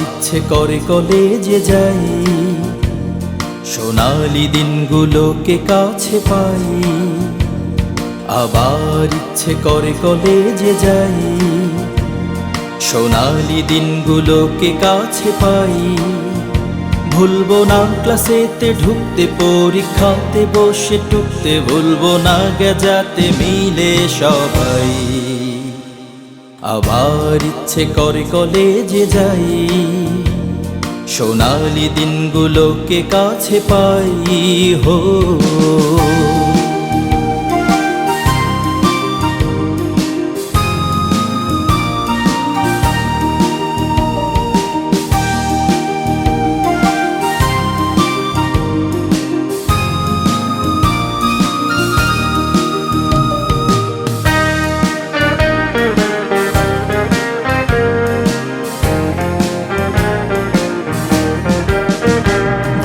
ইচ্ছে করে কলেজে যাই। সোনালি দিনগুলোকে কাছে পাই। আবার ইচ্ছে করে কলেজে যাই। সোনালি দিনগুলোকে কাছে পাই। ভুলবো না ক্লাসেতে ঢুকতে, পরীক্ষাতে বসে টুকতে, ভুলবো না গেজাতে মিলে সবাই। আবার ইচ্ছে করে কলেজে যাই। সোনালি দিনগুলোকে কাছে পাই হো।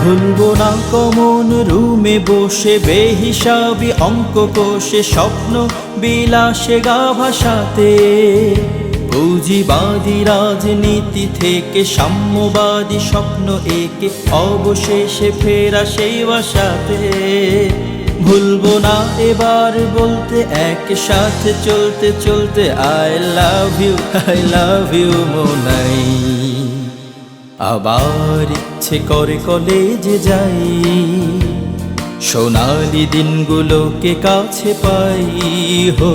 ভুলবো না কমন রুমে বসে বেহিসাবি অঙ্ক কোষে স্বপ্ন বিলাসে গা ভাষাতে পুঁজিবাদী রাজনীতি থেকে সাম্যবাদী স্বপ্ন একে অবশেষে ফেরা সেই বাসাতে ভুলবো না এবার বলতে একসাথে চলতে চলতে I love you I love you মোনাই আবার ইচ্ছে করে কলেজে যাই। সোনালি দিনগুলোকে কাছে পাই হো।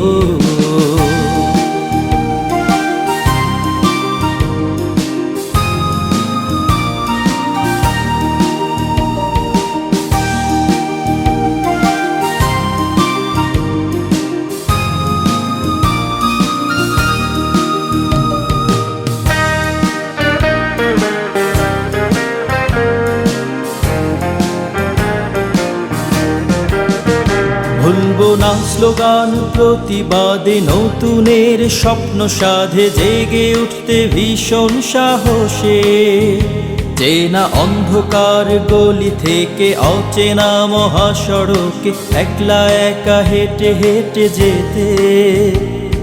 স্লোগান, প্রতিবাদে নতুনের স্বপ্ন সাধে, জেগে উঠতে ভীষণ সাহসে। চেনা অন্ধকার গলি থেকে অচেনা মহাসড়কে একলা একা হেঁটে হেঁটে যেতে।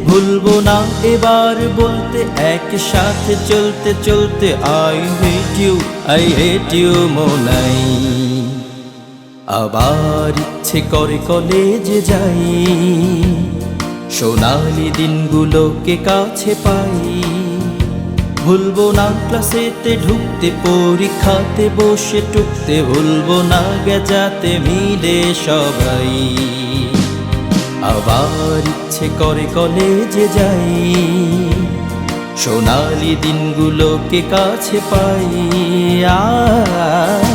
ভুলবো না এবার বলতে, একসাথে চলতে চলতে I hate you I hate you মোনাই আবার ইচ্ছে করে কলেজে যাই। সোনালি দিনগুলোকে কাছে পাই। ভুলবো না ক্লাসেতে ঢুকতে, পরীক্ষাতে বসে টুকতে, ভুলবো না গেজাতে মিলে সবাই। আবার ইচ্ছে করে কলেজে যাই। সোনালি দিনগুলোকে কাছে পাই। আ